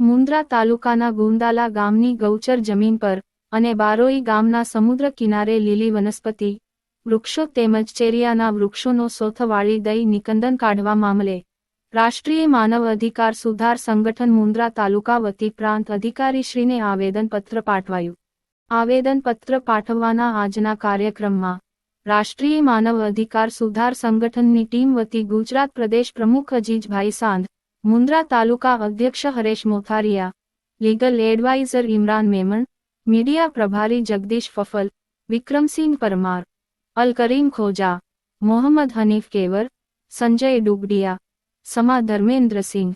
મુન્દ્રા તાલુકાના ગુંદાલા ગામની ગૌચર જમીન પર અને બારોઈ ગામના સમુદ્ર કિનારે લીલી વનસ્પતિ, વૃક્ષો તેમજ ચેરિયાના વૃક્ષોનો સોથ વાળી દઈ નિકંદન કાઢવા મામલે રાષ્ટ્રીય માનવ અધિકાર સુધાર સંગઠન મુન્દ્રા તાલુકા વતી પ્રાંત અધિકારીશ્રીને આવેદનપત્ર પાઠવાયું. આવેદનપત્ર પાઠવવાના આજના કાર્યક્રમમાં રાષ્ટ્રીય માનવ અધિકાર સુધાર સંગઠનની ટીમ વતી ગુજરાત પ્રદેશ પ્રમુખ અજીજભાઈ સાંધ મુન્દ્રા તાલુકા અધ્યક્ષ Haresh Mothariya legal adviser Imran Memon media પ્રભારી જગદીશ ફફલ વિક્રમસિંહ પરમાર અલ કરીમ ખોજા મોહમ્મદ હનીફ કેવર સંજય ડુગડિયા સમા ધર્મેન્દ્રસિંહ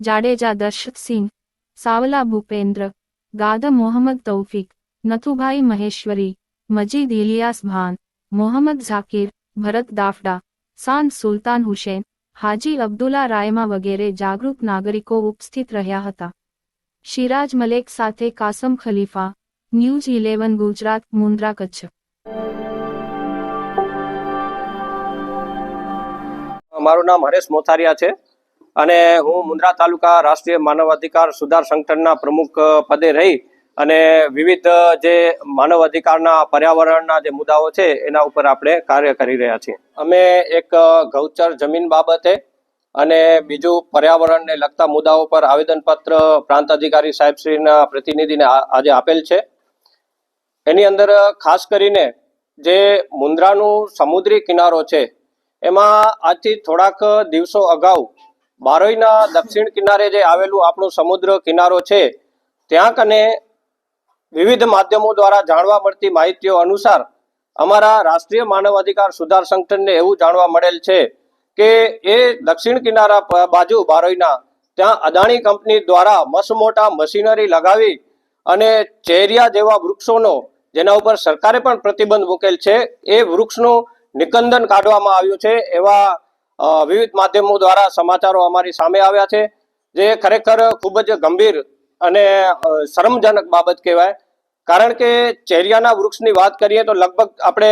જાડેજા દર્શતસિંહ સાવલા ભૂપેન્દ્ર ગાદ મોહમ્મદ તૌફિક નથુભાઈ મહેશ્વરી, મજીદ ઇલિયાસ ભાન, મોહમ્મદ ઝાકીર, ભરત દાફડા સાન સુલતાન હુસેન, હાજી અબ્દુલ્લા રાયમા વગેરે જાગૃત નાગરિકો ઉપસ્થિત રહ્યા હતા. શિરાજ મલેક સાથે કાસમ ખલીફા, ન્યૂઝ ઇલેવન ગુજરાત, મુન્દ્રા કચ્છ. મારું નામ હરેશ મોથારિયા છે અને હું મુન્દ્રા તાલુકા રાષ્ટ્રીય માનવ અધિકાર સુધાર સંગઠનના પ્રમુખ પદે રહી અને વિવિધ જે માનવ અધિકારના પર્યાવરણના જે મુદ્દાઓ છે, એના ઉપર આપણે કાર્ય કરી રહ્યા છીએ. અમે એક ગૌચર જમીન બાબતે અને બીજું પર્યાવરણને લગતા મુદ્દાઓ પર આવેદનપત્ર પ્રાંત અધિકારી સાહેબશ્રીના પ્રતિનિધિને આજે આપેલ છે. એની અંદર ખાસ કરીને જે મુન્દ્રાનું સમુદ્રી કિનારો છે, એમાં આજથી થોડાક દિવસો અગાઉ બારોઈના દક્ષિણ કિનારે જે આવેલું આપણું સમુદ્ર કિનારો છે, ત્યાં કને વિવિધ માધ્યમો દ્વારા જાણવા મળતી માહિતીઓ અનુસાર અમારા રાષ્ટ્રીય માનવ અધિકાર સુધાર સંગઠનને એવું જાણવા મળેલ છે કે એ દક્ષિણ કિનારા બાજુ બારોઈના ત્યાં અદાણી કંપની દ્વારા મસમોટા મોટા મશીનરી લગાવી અને ચેરિયા જેવા વૃક્ષોનો, જેના ઉપર સરકારે પણ પ્રતિબંધ મૂકેલ છે, એ વૃક્ષનું નિકંદન કાઢવામાં આવ્યું છે એવા વિવિધ માધ્યમો દ્વારા સમાચારો અમારી સામે આવ્યા છે. જે ખરેખર ખૂબ જ ગંભીર અને શરમજનક બાબત કહેવાય. કારણ કે ચેરિયાના વૃક્ષની વાત કરીએ તો લગભગ આપણે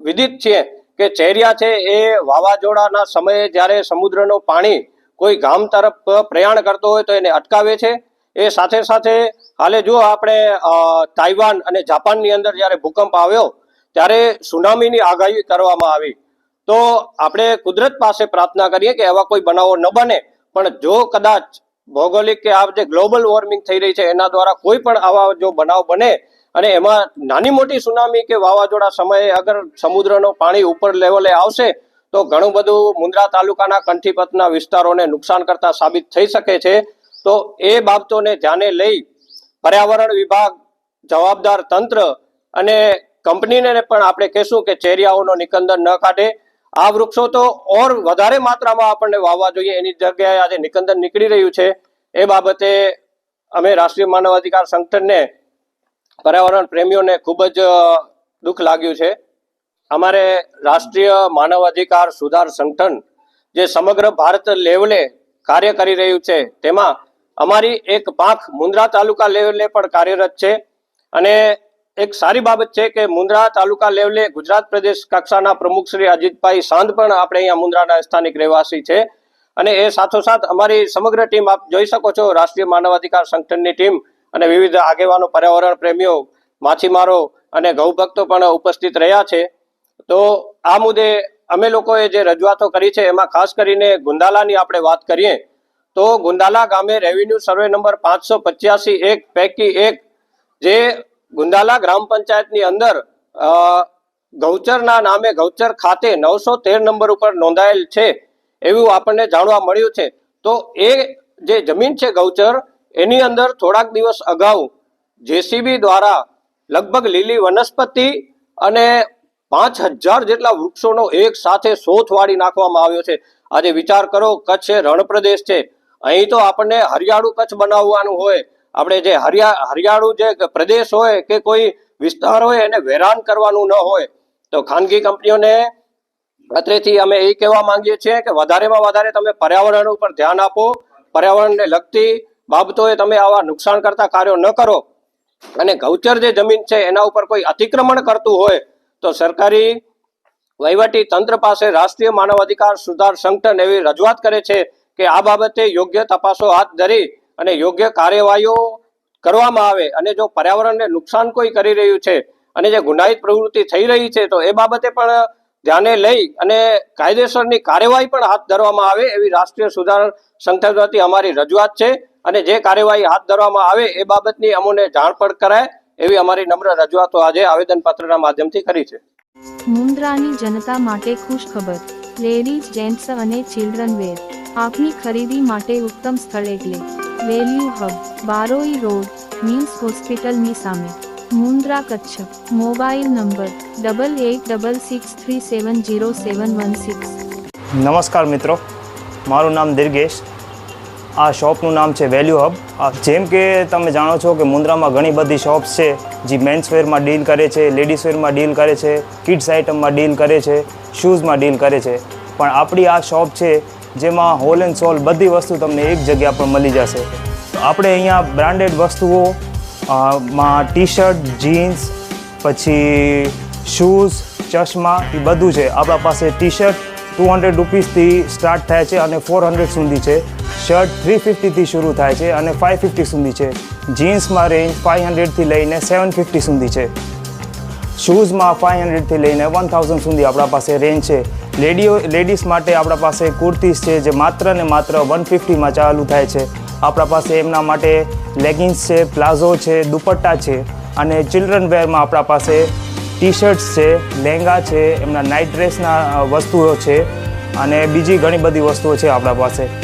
વિદિત છીએ કે ચેરિયા છે એ વાવાઝોડાના સમયે જ્યારે સમુદ્રનું પાણી કોઈ ગામ તરફ પ્રયાણ કરતો હોય તો એને અટકાવે છે. એ સાથે સાથે હાલે જો આપણે તાઇવાન અને જાપાનની અંદર જ્યારે ભૂકંપ આવ્યો ત્યારે સુનામીની આગાહી કરવામાં આવી. તો આપણે કુદરત પાસે પ્રાર્થના કરીએ કે એવા કોઈ બનાવો ન બને, પણ જો કદાચ ભૌગોલિક કે આ જે ગ્લોબલ વોર્મિંગ થઈ રહી છે, એના દ્વારા કોઈ પણ આવા જો બનાવ બને અને એમાં નાની મોટી સુનામી કે વાવાઝોડા સમયે અગર સમુદ્રનો પાણી ઉપર લેવલે આવશે, તો ઘણું બધું મુન્દ્રા તાલુકાના કંઠીપતના વિસ્તારોને નુકસાન કરતા સાબિત થઈ શકે છે. તો એ બાબતોને ધ્યાને લઈ પર્યાવરણ વિભાગ, જવાબદાર તંત્ર અને કંપનીને પણ આપણે કહેશું કે ચેરિયાઓનો નિકંદન ન કાઢે. આ વૃક્ષો તો ઓર વધારે માત્રામાં આપણને વાવવા જોઈએ. એની જગ્યાએ આજે નિકંદન નીકળી રહ્યું છે. એ બાબતે અમે રાષ્ટ્રીય માનવ અધિકાર સંગઠનને, પર્યાવરણ પ્રેમીઓને ખૂબ જ દુઃખ લાગ્યું છે. અમારે રાષ્ટ્રીય માનવ અધિકાર સુધાર સંગઠન જે સમગ્ર ભારત લેવલે કાર્ય કરી રહ્યું છે, તેમાં અમારી એક પાંખ મુન્દ્રા તાલુકા લેવલે પણ કાર્યરત છે. અને એક સારી બાબત છે કે મુન્દ્રા તાલુકા લેવલે ગુજરાત પ્રદેશ કક્ષાના પ્રમુખ શ્રી અજીતભાઈ સાંધ પણ આપણે અહીંયા મુન્દ્રાના સ્થાનિક રહેવાસી છે. અને એ સાથોસાથ અમારી સમગ્ર ટીમ આપ જોઈ શકો છો, રાષ્ટ્રીય માનવાધિકાર સંગઠનની ટીમ અને વિવિધ આગેવાનો, પર્યાવરણ પ્રેમીઓ, માછીમારો અને ગૌભક્તો પણ ઉપસ્થિત રહ્યા છે. તો આ મુદ્દે અમે લોકોએ જે રજૂઆતો કરી છે એમાં ખાસ કરીને ગુંદાલાની આપણે વાત કરીએ, તો ગુંદાલા ગામે રેવન્યુ સર્વે નંબર પાંચસો પચ્યાસી એક, પૈકી એક જે ગુંદાલા ગ્રામ પંચાયતની અંદર ગૌચરના નામે ગૌચર ખાતે નવસો તેર નંબર ઉપર નોંધાયેલ છે એવું આપણને જાણવા મળ્યું છે. તો એ જે જમીન છે ગૌચર, એની અંદર થોડાક દિવસ અગાઉ જેસીબી દ્વારા લગભગ લીલી વનસ્પતિ અને પાંચ હજાર જેટલા વૃક્ષોનો એક સાથે સોથ વાળી નાખવામાં આવ્યો છે. આજે વિચાર કરો, કચ્છ એ રણ પ્રદેશ છે. અહીં તો આપણને હરિયાળું કચ્છ બનાવવાનું હોય આપણે જે હરિયા, હરિયાળું જે પ્રદેશ હોય કે કોઈ વિસ્તાર હોય એને વેરાન કરવાનું ન હોય, તો ખાનગી કંપનીઓને અત્રેથી અમે એ કહેવા માંગીએ છીએ કે વધારેમાં વધારે તમે પર્યાવરણ ઉપર ધ્યાન આપો. પર્યાવરણને લગતી બાબતોએ તમે આવા નુકસાન કરતા કાર્યો ન કરો. અને ગૌચર જે જમીન છે એના ઉપર કોઈ અતિક્રમણ કરતું હોય, તો સરકારી વહીવટી તંત્ર પાસે રાષ્ટ્રીય માનવ અધિકાર સુધાર સંગઠન એવી રજૂઆત કરે છે કે આ બાબતે યોગ્ય તપાસો હાથ ધરી અને યોગ્ય કાર્યવાહીઓ કરવામાં આવે અને જો પર્યાવરણને નુકસાન કોઈ કરી રહ્યું છે અને જે ગુનાહિત પ્રવૃત્તિ થઈ રહી છે, તો એ બાબતે પણ ધ્યાને લઈ અને કાયદેસરની કાર્યવાહી પણ હાથ ધરવામાં આવે એવી રાષ્ટ્રીય સુધાર સંસ્થા દ્વારા અમારી રજૂઆત છે અને જે કાર્યવાહી હાથ ધરવામાં આવે એ બાબતની અમોને જાણ પણ કરાય એવી અમારી નમ્ર રજૂઆતો આજે આવેદનપત્રના માધ્યમથી કરી છે. મુન્દ્રાની જનતા માટે ખુશ ખબર. લેડીઝ જેન્ટ્સ અને ચિલ્ડ્રન વેર. આપની ખરીદી માટે ઉત્તમ સ્થળ એટલે. Value hub Baroi road MIMS હોસ્પિટલની સામે. Mundra Kutch, mobile number, double eight double six three seven zero seven one six. નમસ્કાર મિત્રો, મારું નામ દિર્ગેશ. આ શોપનું નામ છે વેલ્યુ હબ. જેમ કે તમે જાણો છો કે મુન્દ્રામાં ઘણી બધી શોપ્સ છે, જે મેન્સવેરમાં ડીલ કરે છે લેડીઝ વેરમાં ડીલ કરે છે કિડ્સ આઇટમમાં ડીલ કરે છે શૂઝમાં ડીલ કરે છે. પણ આપણી આ શોપ છે જેમાં હોલ એન્ડ સોલ બધી વસ્તુ તમને એક જગ્યા પર મળી જશે. આપણે અહીંયા બ્રાન્ડેડ વસ્તુઓ માં ટી શર્ટ જીન્સ પછી શૂઝ ચશ્મા, એ બધું છે. આપણા પાસે ટી શર્ટ ટુ હંડ્રેડ રૂપીસથી સ્ટાર્ટ થાય છે અને ફોર હંડ્રેડ સુધી છે. શર્ટ થ્રી ફિફ્ટીથી શરૂ થાય છે અને ફાઇવ ફિફ્ટી સુધી છે. જીન્સમાં રેન્જ ફાઇવ હંડ્રેડથી લઈને સેવન ફિફ્ટી સુધી છે. શૂઝમાં ફાઇવ હંડ્રેડથી લઈને વન થાઉઝન્ડ સુધી આપણા પાસે રેન્જ છે. લેડીઓ, લેડીઝ માટે આપણા પાસે કુર્તીઝ છે જે માત્ર ને માત્ર વન ફિફ્ટીમાં ચાલુ થાય છે. આપણા પાસે એમના માટે લેગિન્સ છે, પ્લાઝો છે, દુપટ્ટા છે અને ચિલ્ડ્રન વેરમાં આપણા પાસે ટી શર્ટ્સ છે લહેંગા છે, એમના નાઇટ ડ્રેસના વસ્તુઓ છે અને બીજી ઘણી બધી વસ્તુઓ છે આપણા પાસે.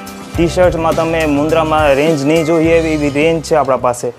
ટી શર્ટમાં તમે મુન્દ્રામાં રેન્જ નહીં જોઈએ એવી રેન્જ છે આપણા પાસે.